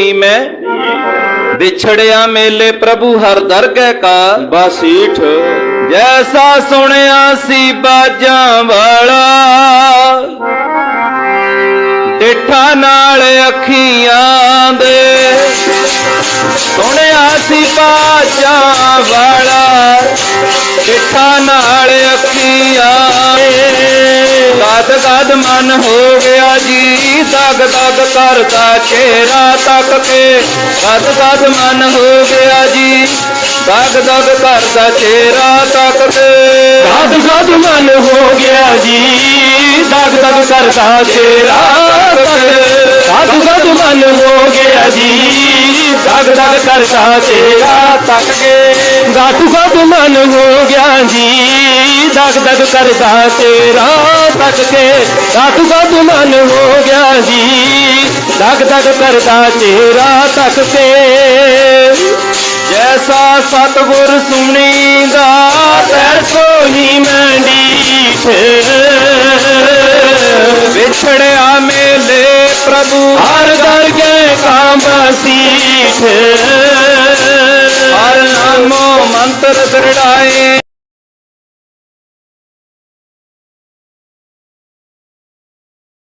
ਮੈਂ ਵਿਛੜਿਆ ਮੇਲੇ ਪ੍ਰਭੂ ਹਰ ਦਰਗਹਿ ਕਾ। ਬਾਸੀਠ। ਜੈਸਾ ਸੁਣਿਆ ਸੀ ਬਾਜਾਂ ਵਾਲਾ ਡਿਠਾ ਨਾਲ ਅੱਖੀਆਂ ਦੇ। ਸੁਣਿਆ ਸੀ ਬਾਜਾਂ ਵਾਲਾ ਡਿਠਾ ਨਾਲ ਅੱਖੀਆਂ ਦਦ ਦਦ ਮਨ ਹੋ ਗਿਆ ਜੀ। ਦਗ ਦਗ ਕਰਦਾ ਚਿਹਰਾ ਤੱਕ ਕੇ ਦਦ ਦਦ ਮਨ ਹੋ ਗਿਆ ਜੀ ਦਗ ਦਗ ਕਰਦਾ ਚਿਹਰਾ ਤੱਕ ਕੇ ਗਦ ਗਦ ਮਨ ਹੋ ਗਿਆ ਜੀ ਦਗ ਦਗ ਕਰਦਾ ਤੇਰਾ ਗਦ ਗਦ ਮਨ ਹੋ ਗਿਆ ਜੀ ਦਗ ਦਗ ਕਰਦਾ ਤੇਰਾ ਤੱਕ ਕੇ ਗਦ ਗਦ ਮਨ ਹੋ ਗਿਆ ਜੀ ਦਗ ਦਗ ਕਰਦਾ ਤੇਰਾ ਤੱਕ ਕੇ ਗਦ ਗਦ ਮਨ ਹੋ ਗਿਆ ਜੀ। ਦਗ ਦਗ ਕਰਦਾ ਚਿਹਰਾ ਤੱਕ ਤੇ ਜੈਸਾ ਸਤਗੁਰ ਸੁਣੀਦਾ ਤੈਸੋ ਹੀ ਮੰਡੀਠ ਵਿਛੜਿਆ ਮੇਲੇ ਪ੍ਰਭੂ ਹਰ ਦਰਗੇ ਕਾਮ ਸੀਠ ਹਰ ਨਾਮੋ ਮੰਤਰ ਦਰੜਾਏ।